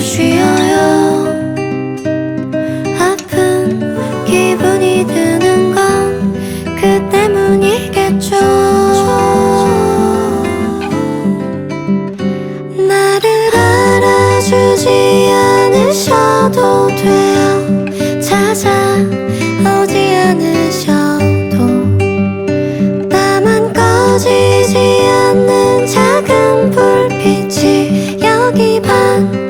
쉬어요. 아픈 기분이 드는 건 그 때문이겠죠. 나를 알아주지 않으셔도 돼요. 찾아오지 않으셔도. 나만 꺼지지 않는 작은 불빛이 여기 반